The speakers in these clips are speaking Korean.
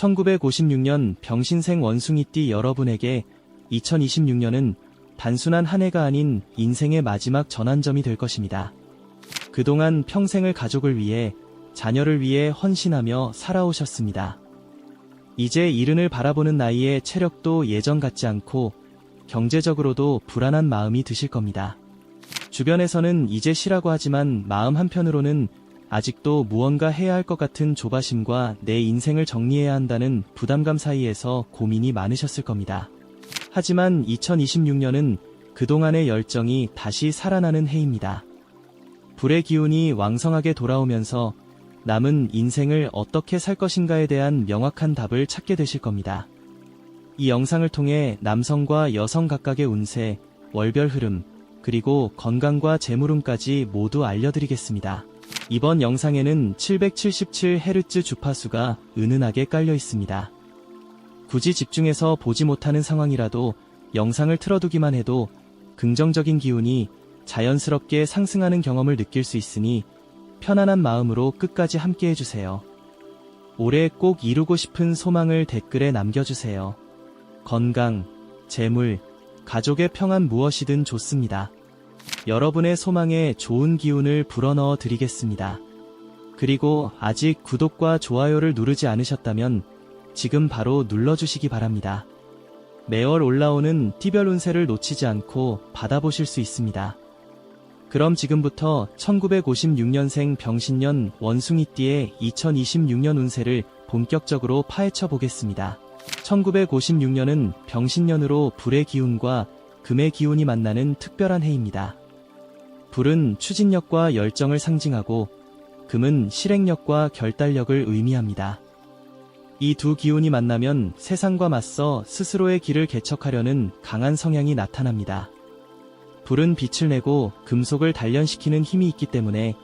1956년 병신생 원숭이띠 여러분에게 2026년은 단순한 한 해가 아닌 인생의 마지막 전환점이 될 것입니다. 그동안 평생을 가족을 위해 자녀를 위해 헌신하며 살아오셨습니다. 이제 이른을 바라보는 나이에 체력도 예전 같지 않고 경제적으로도 불안한 마음이 드실 겁니다. 주변에서는 이제 쉬라고 하지만 마음 한편으로는 아직도 무언가 해야 할 것 같은 조바심과 내 인생을 정리해야 한다는 부담감 사이에서 고민이 많으셨을 겁니다. 하지만 2026년은 그동안의 열정이 다시 살아나는 해입니다. 불의 기운이 왕성하게 돌아오면서 남은 인생을 어떻게 살 것인가에 대한 명확한 답을 찾게 되실 겁니다. 이 영상을 통해 남성과 여성 각각의 운세, 월별 흐름, 그리고 건강과 재물운까지 모두 알려드리겠습니다. 이번 영상에는 777Hz 주파수가 은은하게 깔려 있습니다. 굳이 집중해서 보지 못하는 상황이라도 영상을 틀어두기만 해도 긍정적인 기운이 자연스럽게 상승하는 경험을 느낄 수 있으니 편안한 마음으로 끝까지 함께 해주세요. 올해 꼭 이루고 싶은 소망을 댓글에 남겨주세요. 건강, 재물, 가족의 평안 무엇이든 좋습니다. 여러분의 소망에 좋은 기운을 불어넣어 드리겠습니다. 그리고 아직 구독과 좋아요를 누르지 않으셨다면 지금 바로 눌러주시기 바랍니다. 매월 올라오는 띠별 운세를 놓치지 않고 받아보실 수 있습니다. 그럼 지금부터 1956년생 병신년 원숭이띠의 2026년 운세를 본격적으로 파헤쳐 보겠습니다. 1956년은 병신년으로 불의 기운과 금의 기운이 만나는 특별한 해입니다. 불은 추진력과 열정을 상징하고 금은 실행력과 결단력을 의미합니다. 이 두 기운이 만나면 세상과 맞서 스스로의 길을 개척하려는 강한 성향이 나타납니다. 불은 빛을 내고 금속을 단련시키는 힘이 있기 때문에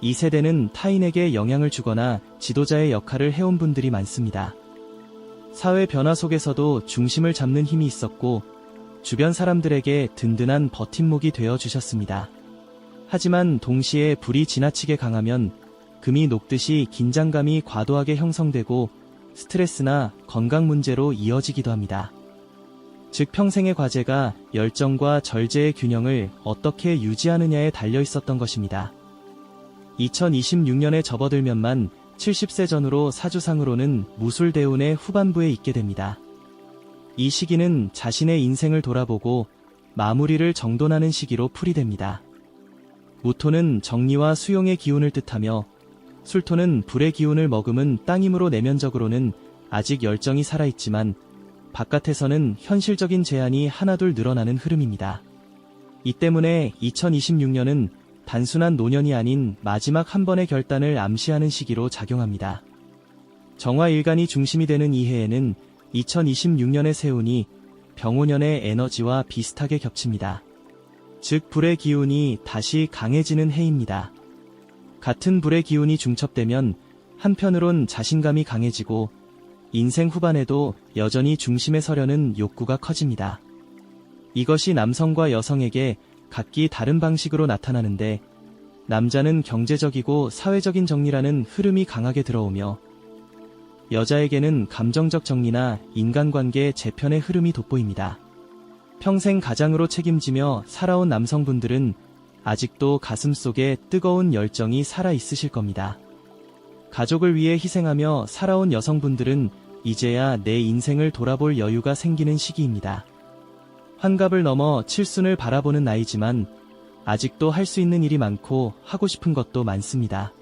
이 세대는 타인에게 영향을 주거나 지도자의 역할을 해온 분들이 많습니다. 사회 변화 속에서도 중심을 잡는 힘이 있었고 주변 사람들에게 든든한 버팀목이 되어 주셨습니다. 하지만 동시에 불이 지나치게 강하면 금이 녹듯이 긴장감이 과도하게 형성되고 스트레스나 건강 문제로 이어지기도 합니다. 즉 평생의 과제가 열정과 절제의 균형을 어떻게 유지하느냐에 달려 있었던 것입니다. 2026년에 접어들면만 70세 전후로 사주상으로는 무술대운의 후반부에 있게 됩니다. 이 시기는 자신의 인생을 돌아보고 마무리를 정돈하는 시기로 풀이됩니다. 무토는 정리와 수용의 기운을 뜻하며 술토는 불의 기운을 머금은 땅이므로 내면적으로는 아직 열정이 살아있지만 바깥에서는 현실적인 제한이 하나둘 늘어나는 흐름입니다. 이 때문에 2026년은 단순한 노년이 아닌 마지막 한 번의 결단을 암시하는 시기로 작용합니다. 정화일간이 중심이 되는 이 해에는 2026년의 세운이 병오년의 에너지와 비슷하게 겹칩니다. 즉 불의 기운이 다시 강해지는 해입니다. 같은 불의 기운이 중첩되면 한편으론 자신감이 강해지고 인생 후반에도 여전히 중심에 서려는 욕구가 커집니다. 이것이 남성과 여성에게 각기 다른 방식으로 나타나는데 남자는 경제적이고 사회적인 정리라는 흐름이 강하게 들어오며 여자에게는 감정적 정리나 인간관계 재편의 흐름이 돋보입니다. 평생 가장으로 책임지며 살아온 남성분들은 아직도 가슴 속에 뜨거운 열정이 살아 있으실 겁니다. 가족을 위해 희생하며 살아온 여성분들은 이제야 내 인생을 돌아볼 여유가 생기는 시기입니다. 환갑을 넘어 칠순을 바라보는 나이지만 아직도 할 수 있는 일이 많고 하고 싶은 것도 많습니다.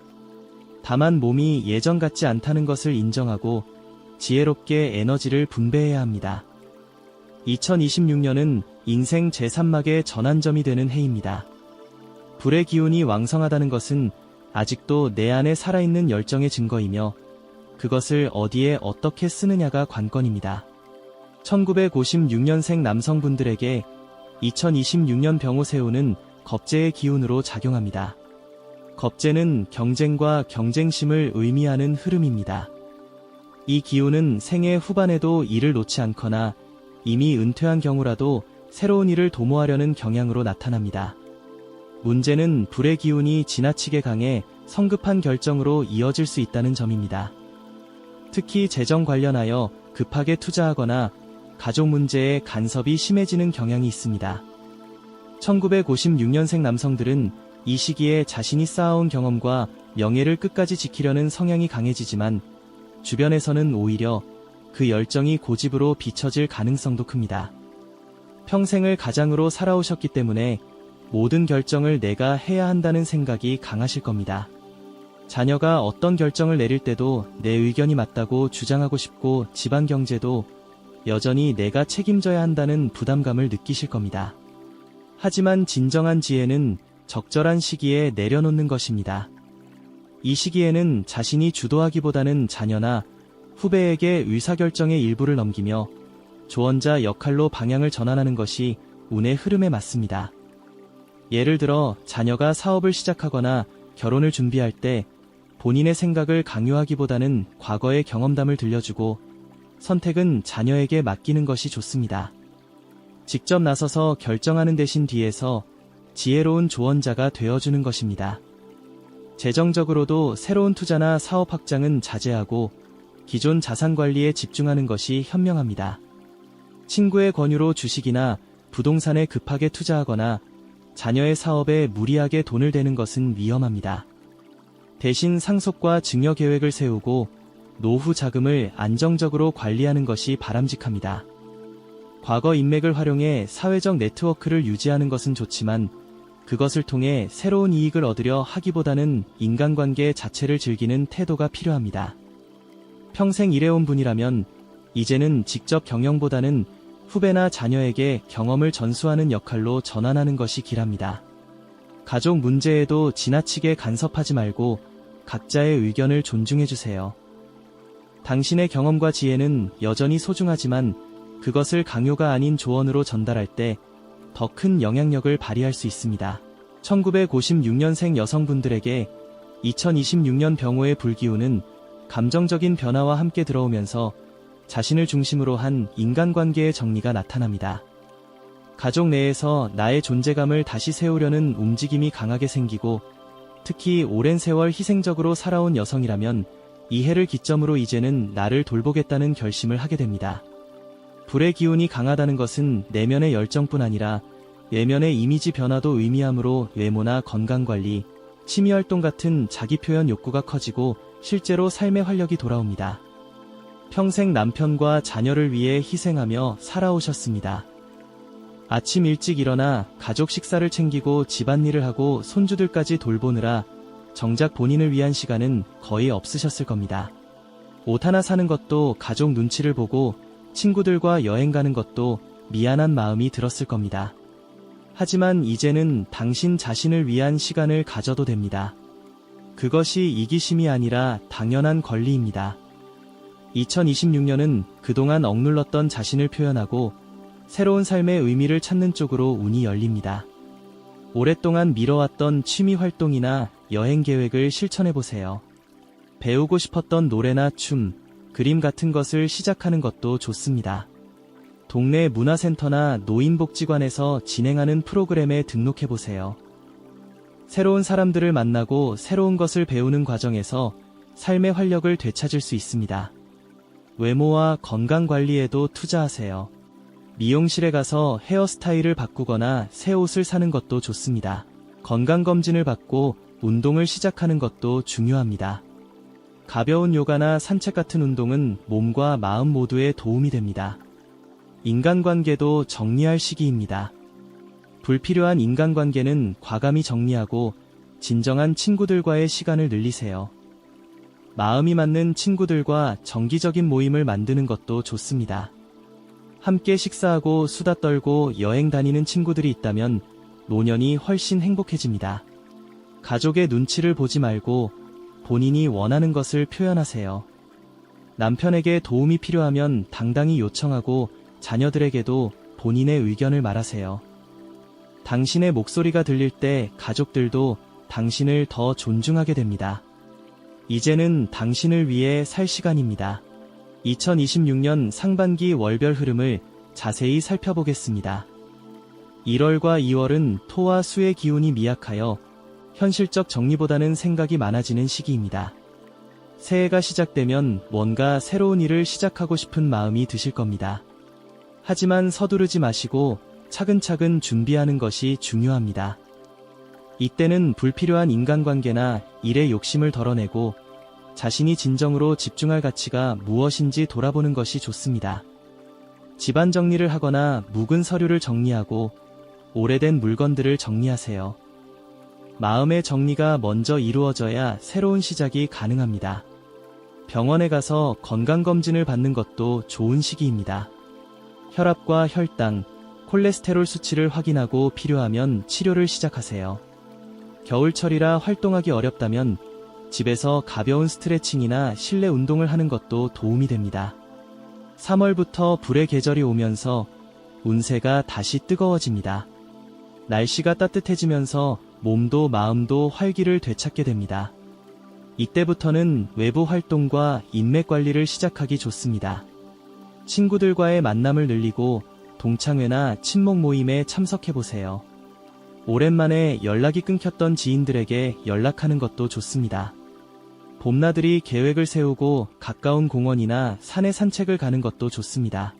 다만 몸이 예전 같지 않다는 것을 인정하고 지혜롭게 에너지를 분배해야 합니다. 2026년은 인생 제3막의 전환점이 되는 해입니다. 불의 기운이 왕성하다는 것은 아직도 내 안에 살아있는 열정의 증거이며 그것을 어디에 어떻게 쓰느냐가 관건입니다. 1956년생 남성분들에게 2026년 병호세우는 겁재의 기운으로 작용합니다. 겁재는 경쟁과 경쟁심을 의미하는 흐름입니다. 이 기운은 생애 후반에도 일을 놓지 않거나 이미 은퇴한 경우라도 새로운 일을 도모하려는 경향으로 나타납니다. 문제는 불의 기운이 지나치게 강해 성급한 결정으로 이어질 수 있다는 점입니다. 특히 재정 관련하여 급하게 투자하거나 가족 문제에 간섭이 심해지는 경향이 있습니다. 1956년생 남성들은 이 시기에 자신이 쌓아온 경험과 명예를 끝까지 지키려는 성향이 강해지지만 주변에서는 오히려 그 열정이 고집으로 비춰질 가능성도 큽니다. 평생을 가장으로 살아오셨기 때문에 모든 결정을 내가 해야 한다는 생각이 강하실 겁니다. 자녀가 어떤 결정을 내릴 때도 내 의견이 맞다고 주장하고 싶고 집안 경제도 여전히 내가 책임져야 한다는 부담감을 느끼실 겁니다. 하지만 진정한 지혜는 적절한 시기에 내려놓는 것입니다. 이 시기에는 자신이 주도하기보다는 자녀나 후배에게 의사결정의 일부를 넘기며 조언자 역할로 방향을 전환하는 것이 운의 흐름에 맞습니다. 예를 들어 자녀가 사업을 시작하거나 결혼을 준비할 때 본인의 생각을 강요하기보다는 과거의 경험담을 들려주고 선택은 자녀에게 맡기는 것이 좋습니다. 직접 나서서 결정하는 대신 뒤에서 지혜로운 조언자가 되어주는 것입니다. 재정적으로도 새로운 투자나 사업 확장은 자제하고 기존 자산 관리에 집중하는 것이 현명합니다. 친구의 권유로 주식이나 부동산에 급하게 투자하거나 자녀의 사업에 무리하게 돈을 대는 것은 위험합니다. 대신 상속과 증여 계획을 세우고 노후 자금을 안정적으로 관리하는 것이 바람직합니다. 과거 인맥을 활용해 사회적 네트워크를 유지하는 것은 좋지만 그것을 통해 새로운 이익을 얻으려 하기보다는 인간관계 자체를 즐기는 태도가 필요합니다. 평생 일해온 분이라면 이제는 직접 경영보다는 후배나 자녀에게 경험을 전수하는 역할로 전환하는 것이 길합니다. 가족 문제에도 지나치게 간섭하지 말고 각자의 의견을 존중해주세요. 당신의 경험과 지혜는 여전히 소중하지만 그것을 강요가 아닌 조언으로 전달할 때 더 큰 영향력을 발휘할 수 있습니다. 1956년생 여성분들에게 2026년 병호의 불기운은 감정적인 변화와 함께 들어오면서 자신을 중심으로 한 인간관계의 정리가 나타납니다. 가족 내에서 나의 존재감을 다시 세우려는 움직임이 강하게 생기고 특히 오랜 세월 희생적으로 살아온 여성이라면 이 해를 기점으로 이제는 나를 돌보겠다는 결심을 하게 됩니다. 불의 기운이 강하다는 것은 내면의 열정뿐 아니라 외면의 이미지 변화도 의미하므로 외모나 건강관리, 취미활동 같은 자기 표현 욕구가 커지고 실제로 삶의 활력이 돌아옵니다. 평생 남편과 자녀를 위해 희생하며 살아오셨습니다. 아침 일찍 일어나 가족 식사를 챙기고 집안일을 하고 손주들까지 돌보느라 정작 본인을 위한 시간은 거의 없으셨을 겁니다. 옷 하나 사는 것도 가족 눈치를 보고 친구들과 여행 가는 것도 미안한 마음이 들었을 겁니다. 하지만 이제는 당신 자신을 위한 시간을 가져도 됩니다. 그것이 이기심이 아니라 당연한 권리입니다. 2026년은 그동안 억눌렀던 자신을 표현하고 새로운 삶의 의미를 찾는 쪽으로 운이 열립니다. 오랫동안 미뤄왔던 취미 활동이나 여행 계획을 실천해 보세요. 배우고 싶었던 노래나 춤, 그림 같은 것을 시작하는 것도 좋습니다. 동네 문화센터나 노인복지관에서 진행하는 프로그램에 등록해 보세요. 새로운 사람들을 만나고 새로운 것을 배우는 과정에서 삶의 활력을 되찾을 수 있습니다. 외모와 건강 관리에도 투자하세요. 미용실에 가서 헤어스타일을 바꾸거나 새 옷을 사는 것도 좋습니다. 건강검진을 받고 운동을 시작하는 것도 중요합니다. 가벼운 요가나 산책 같은 운동은 몸과 마음 모두에 도움이 됩니다. 인간관계도 정리할 시기입니다. 불필요한 인간관계는 과감히 정리하고 진정한 친구들과의 시간을 늘리세요. 마음이 맞는 친구들과 정기적인 모임을 만드는 것도 좋습니다. 함께 식사하고 수다 떨고 여행 다니는 친구들이 있다면 노년이 훨씬 행복해집니다. 가족의 눈치를 보지 말고 본인이 원하는 것을 표현하세요. 남편에게 도움이 필요하면 당당히 요청하고 자녀들에게도 본인의 의견을 말하세요. 당신의 목소리가 들릴 때 가족들도 당신을 더 존중하게 됩니다. 이제는 당신을 위해 살 시간입니다. 2026년 상반기 월별 흐름을 자세히 살펴보겠습니다. 1월과 2월은 토와 수의 기운이 미약하여 현실적 정리보다는 생각이 많아지는 시기입니다. 새해가 시작되면 뭔가 새로운 일을 시작하고 싶은 마음이 드실 겁니다. 하지만 서두르지 마시고 차근차근 준비하는 것이 중요합니다. 이때는 불필요한 인간관계나 일의 욕심을 덜어내고 자신이 진정으로 집중할 가치가 무엇인지 돌아보는 것이 좋습니다. 집안 정리를 하거나 묵은 서류를 정리하고 오래된 물건들을 정리하세요. 마음의 정리가 먼저 이루어져야 새로운 시작이 가능합니다. 병원에 가서 건강검진을 받는 것도 좋은 시기입니다. 혈압과 혈당, 콜레스테롤 수치를 확인하고 필요하면 치료를 시작하세요. 겨울철이라 활동하기 어렵다면 집에서 가벼운 스트레칭이나 실내 운동을 하는 것도 도움이 됩니다. 3월부터 불의 계절이 오면서 운세가 다시 뜨거워집니다. 날씨가 따뜻해지면서 몸도 마음도 활기를 되찾게 됩니다. 이때부터는 외부 활동과 인맥 관리를 시작하기 좋습니다. 친구들과의 만남을 늘리고 동창회나 친목 모임에 참석해보세요. 오랜만에 연락이 끊겼던 지인들에게 연락하는 것도 좋습니다. 봄나들이 계획을 세우고 가까운 공원이나 산에 산책을 가는 것도 좋습니다.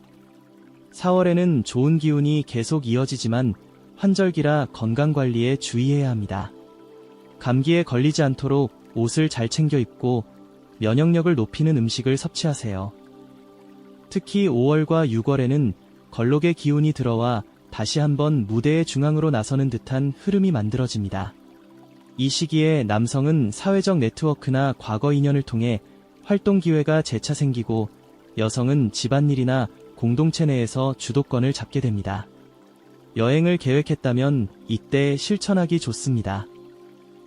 4월에는 좋은 기운이 계속 이어지지만 환절기라 건강관리에 주의해야 합니다. 감기에 걸리지 않도록 옷을 잘 챙겨 입고 면역력을 높이는 음식을 섭취하세요. 특히 5월과 6월에는 걸록의 기운이 들어와 다시 한번 무대의 중앙으로 나서는 듯한 흐름이 만들어집니다. 이 시기에 남성은 사회적 네트워크나 과거 인연을 통해 활동 기회가 재차 생기고 여성은 집안일이나 공동체 내에서 주도권을 잡게 됩니다. 여행을 계획했다면 이때 실천하기 좋습니다.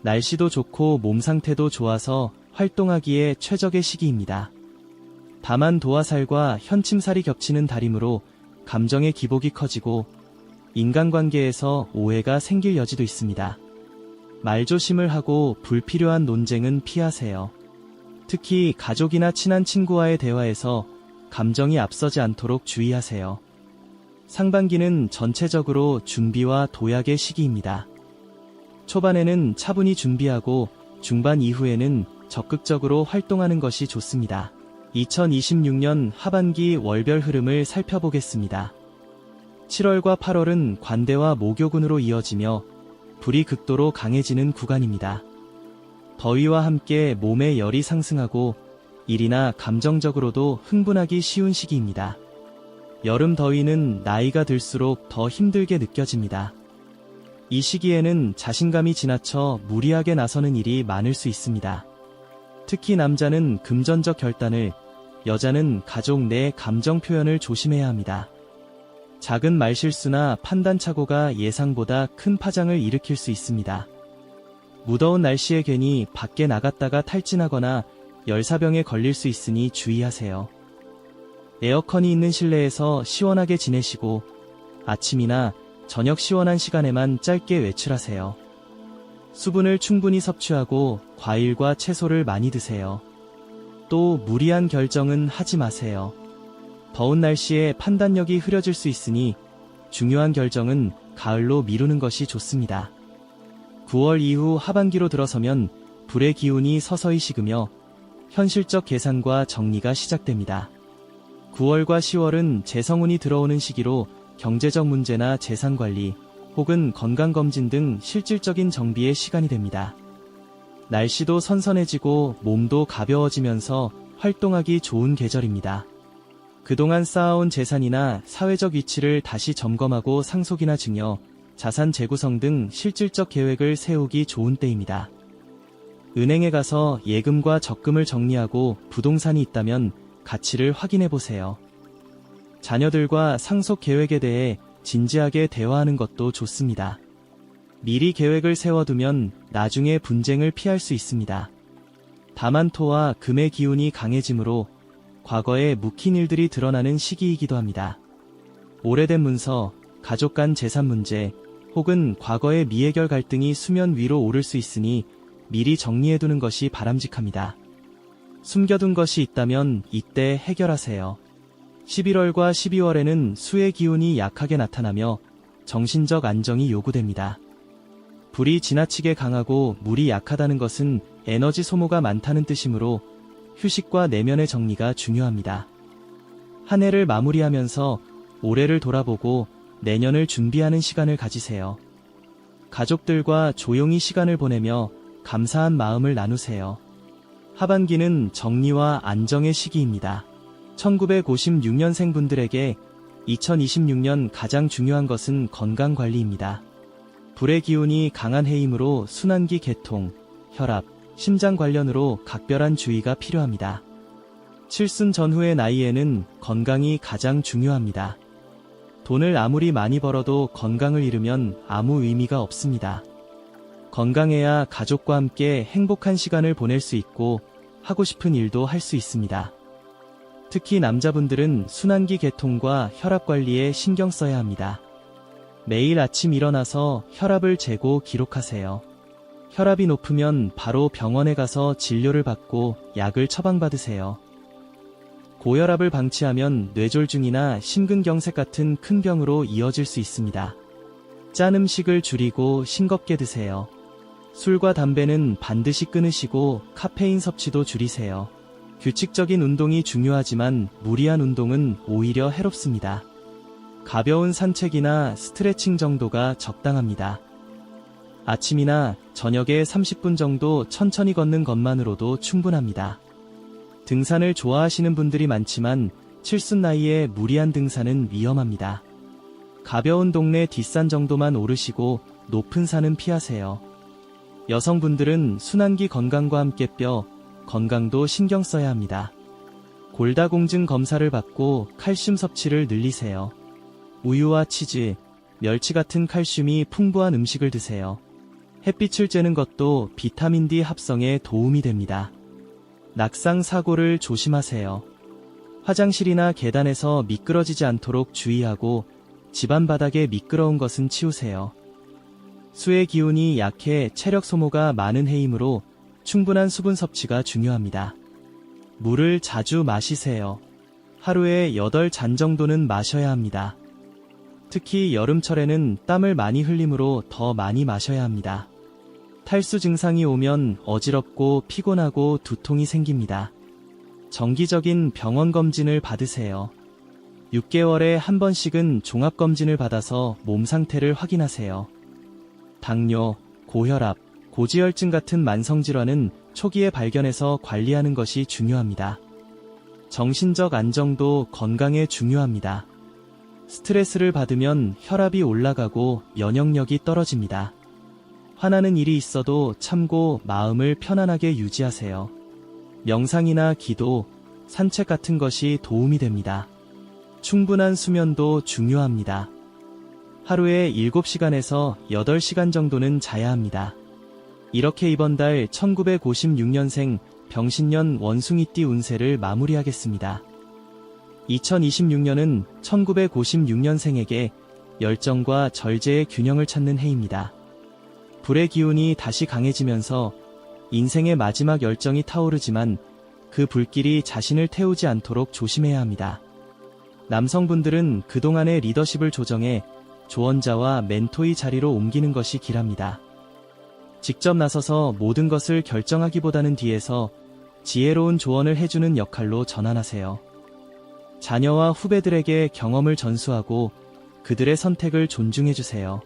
날씨도 좋고 몸 상태도 좋아서 활동하기에 최적의 시기입니다. 다만 도화살과 현침살이 겹치는 달이므로 감정의 기복이 커지고 인간관계에서 오해가 생길 여지도 있습니다. 말조심을 하고 불필요한 논쟁은 피하세요. 특히 가족이나 친한 친구와의 대화에서 감정이 앞서지 않도록 주의하세요. 상반기는 전체적으로 준비와 도약의 시기입니다. 초반에는 차분히 준비하고 중반 이후에는 적극적으로 활동하는 것이 좋습니다. 2026년 하반기 월별 흐름을 살펴보겠습니다. 7월과 8월은 관대와 목요군으로 이어지며 불이 극도로 강해지는 구간입니다. 더위와 함께 몸의 열이 상승하고 일이나 감정적으로도 흥분하기 쉬운 시기입니다. 여름 더위는 나이가 들수록 더 힘들게 느껴집니다. 이 시기에는 자신감이 지나쳐 무리하게 나서는 일이 많을 수 있습니다. 특히 남자는 금전적 결단을, 여자는 가족 내 감정 표현을 조심해야 합니다. 작은 말실수나 판단착오가 예상보다 큰 파장을 일으킬 수 있습니다. 무더운 날씨에 괜히 밖에 나갔다가 탈진하거나 열사병에 걸릴 수 있으니 주의하세요. 에어컨이 있는 실내에서 시원하게 지내시고 아침이나 저녁 시원한 시간에만 짧게 외출하세요. 수분을 충분히 섭취하고 과일과 채소를 많이 드세요. 또 무리한 결정은 하지 마세요. 더운 날씨에 판단력이 흐려질 수 있으니 중요한 결정은 가을로 미루는 것이 좋습니다. 9월 이후 하반기로 들어서면 불의 기운이 서서히 식으며 현실적 계산과 정리가 시작됩니다. 9월과 10월은 재성운이 들어오는 시기로 경제적 문제나 재산 관리 혹은 건강검진 등 실질적인 정비의 시간이 됩니다. 날씨도 선선해지고 몸도 가벼워지면서 활동하기 좋은 계절입니다. 그동안 쌓아온 재산이나 사회적 위치를 다시 점검하고 상속이나 증여, 자산 재구성 등 실질적 계획을 세우기 좋은 때입니다. 은행에 가서 예금과 적금을 정리하고 부동산이 있다면 가치를 확인해 보세요. 자녀들과 상속 계획에 대해 진지하게 대화하는 것도 좋습니다. 미리 계획을 세워두면 나중에 분쟁을 피할 수 있습니다. 다만 토와 금의 기운이 강해지므로 과거에 묵힌 일들이 드러나는 시기이기도 합니다. 오래된 문서, 가족 간 재산 문제, 혹은 과거의 미해결 갈등이 수면 위로 오를 수 있으니 미리 정리해두는 것이 바람직합니다. 숨겨둔 것이 있다면 이때 해결하세요. 11월과 12월에는 수의 기운이 약하게 나타나며 정신적 안정이 요구됩니다. 불이 지나치게 강하고 물이 약하다는 것은 에너지 소모가 많다는 뜻이므로 휴식과 내면의 정리가 중요합니다. 한 해를 마무리하면서 올해를 돌아보고 내년을 준비하는 시간을 가지세요. 가족들과 조용히 시간을 보내며 감사한 마음을 나누세요. 하반기는 정리와 안정의 시기입니다. 1956년생 분들에게 2026년 가장 중요한 것은 건강 관리입니다. 불의 기운이 강한 해임으로 순환기 개통, 혈압, 심장 관련으로 각별한 주의가 필요합니다. 칠순 전후의 나이에는 건강이 가장 중요합니다. 돈을 아무리 많이 벌어도 건강을 잃으면 아무 의미가 없습니다. 건강해야 가족과 함께 행복한 시간을 보낼 수 있고 하고 싶은 일도 할 수 있습니다. 특히 남자분들은 순환기 개통과 혈압 관리에 신경 써야 합니다. 매일 아침 일어나서 혈압을 재고 기록하세요. 혈압이 높으면 바로 병원에 가서 진료를 받고 약을 처방받으세요. 고혈압을 방치하면 뇌졸중이나 심근경색 같은 큰 병으로 이어질 수 있습니다. 짠 음식을 줄이고 싱겁게 드세요. 술과 담배는 반드시 끊으시고 카페인 섭취도 줄이세요. 규칙적인 운동이 중요하지만 무리한 운동은 오히려 해롭습니다. 가벼운 산책이나 스트레칭 정도가 적당합니다. 아침이나 저녁에 30분 정도 천천히 걷는 것만으로도 충분합니다. 등산을 좋아하시는 분들이 많지만 칠순 나이에 무리한 등산은 위험합니다. 가벼운 동네 뒷산 정도만 오르시고 높은 산은 피하세요. 여성분들은 순환기 건강과 함께 뼈, 건강도 신경 써야 합니다. 골다공증 검사를 받고 칼슘 섭취를 늘리세요. 우유와 치즈, 멸치 같은 칼슘이 풍부한 음식을 드세요. 햇빛을 쬐는 것도 비타민 D 합성에 도움이 됩니다. 낙상 사고를 조심하세요. 화장실이나 계단에서 미끄러지지 않도록 주의하고 집안 바닥에 미끄러운 것은 치우세요. 수의 기운이 약해 체력 소모가 많은 해이므로 충분한 수분 섭취가 중요합니다. 물을 자주 마시세요. 하루에 8잔 정도는 마셔야 합니다. 특히 여름철에는 땀을 많이 흘림으로 더 많이 마셔야 합니다. 탈수 증상이 오면 어지럽고 피곤하고 두통이 생깁니다. 정기적인 병원 검진을 받으세요. 6개월에 한 번씩은 종합검진을 받아서 몸 상태를 확인하세요. 당뇨, 고혈압, 고지혈증 같은 만성질환은 초기에 발견해서 관리하는 것이 중요합니다. 정신적 안정도 건강에 중요합니다. 스트레스를 받으면 혈압이 올라가고 면역력이 떨어집니다. 화나는 일이 있어도 참고 마음을 편안하게 유지하세요. 명상이나 기도, 산책 같은 것이 도움이 됩니다. 충분한 수면도 중요합니다. 하루에 7시간에서 8시간 정도는 자야 합니다. 이렇게 이번 달 1956년생 병신년 원숭이띠 운세를 마무리하겠습니다. 2026년은 1956년생에게 열정과 절제의 균형을 찾는 해입니다. 불의 기운이 다시 강해지면서 인생의 마지막 열정이 타오르지만 그 불길이 자신을 태우지 않도록 조심해야 합니다. 남성분들은 그동안의 리더십을 조정해 조언자와 멘토의 자리로 옮기는 것이 길합니다. 직접 나서서 모든 것을 결정하기보다는 뒤에서 지혜로운 조언을 해주는 역할로 전환하세요. 자녀와 후배들에게 경험을 전수하고 그들의 선택을 존중해주세요.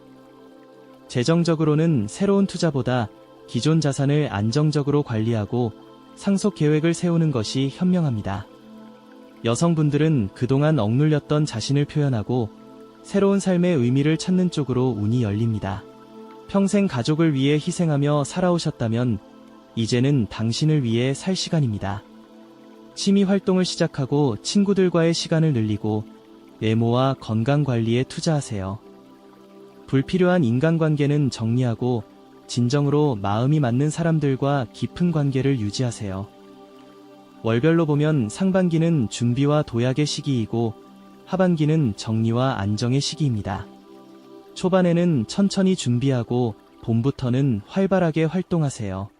재정적으로는 새로운 투자보다 기존 자산을 안정적으로 관리하고 상속 계획을 세우는 것이 현명합니다. 여성분들은 그동안 억눌렸던 자신을 표현하고 새로운 삶의 의미를 찾는 쪽으로 운이 열립니다. 평생 가족을 위해 희생하며 살아오셨다면 이제는 당신을 위해 살 시간입니다. 취미 활동을 시작하고 친구들과의 시간을 늘리고 외모와 건강 관리에 투자하세요. 불필요한 인간관계는 정리하고 진정으로 마음이 맞는 사람들과 깊은 관계를 유지하세요. 월별로 보면 상반기는 준비와 도약의 시기이고 하반기는 정리와 안정의 시기입니다. 초반에는 천천히 준비하고 봄부터는 활발하게 활동하세요.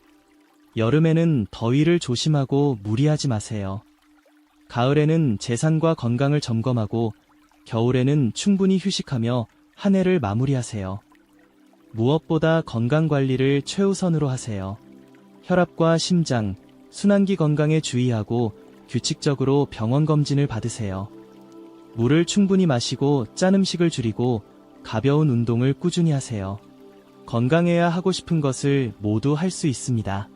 여름에는 더위를 조심하고 무리하지 마세요. 가을에는 재산과 건강을 점검하고 겨울에는 충분히 휴식하며 한 해를 마무리하세요. 무엇보다 건강 관리를 최우선으로 하세요. 혈압과 심장, 순환기 건강에 주의하고 규칙적으로 병원 검진을 받으세요. 물을 충분히 마시고 짠 음식을 줄이고 가벼운 운동을 꾸준히 하세요. 건강해야 하고 싶은 것을 모두 할 수 있습니다.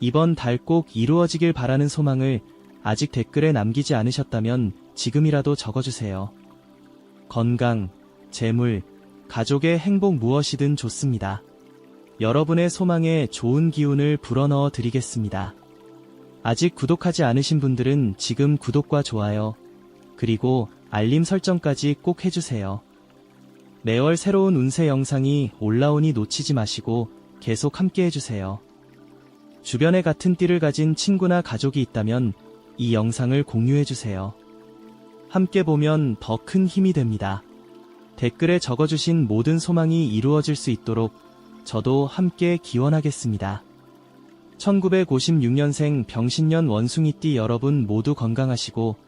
이번 달 꼭 이루어지길 바라는 소망을 아직 댓글에 남기지 않으셨다면 지금이라도 적어주세요. 건강, 재물, 가족의 행복 무엇이든 좋습니다. 여러분의 소망에 좋은 기운을 불어넣어 드리겠습니다. 아직 구독하지 않으신 분들은 지금 구독과 좋아요, 그리고 알림 설정까지 꼭 해주세요. 매월 새로운 운세 영상이 올라오니 놓치지 마시고 계속 함께 해주세요. 주변에 같은 띠를 가진 친구나 가족이 있다면 이 영상을 공유해주세요. 함께 보면 더 큰 힘이 됩니다. 댓글에 적어주신 모든 소망이 이루어질 수 있도록 저도 함께 기원하겠습니다. 1956년생 병신년 원숭이띠 여러분 모두 건강하시고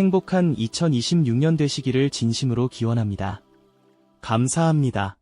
행복한 2026년 되시기를 진심으로 기원합니다. 감사합니다.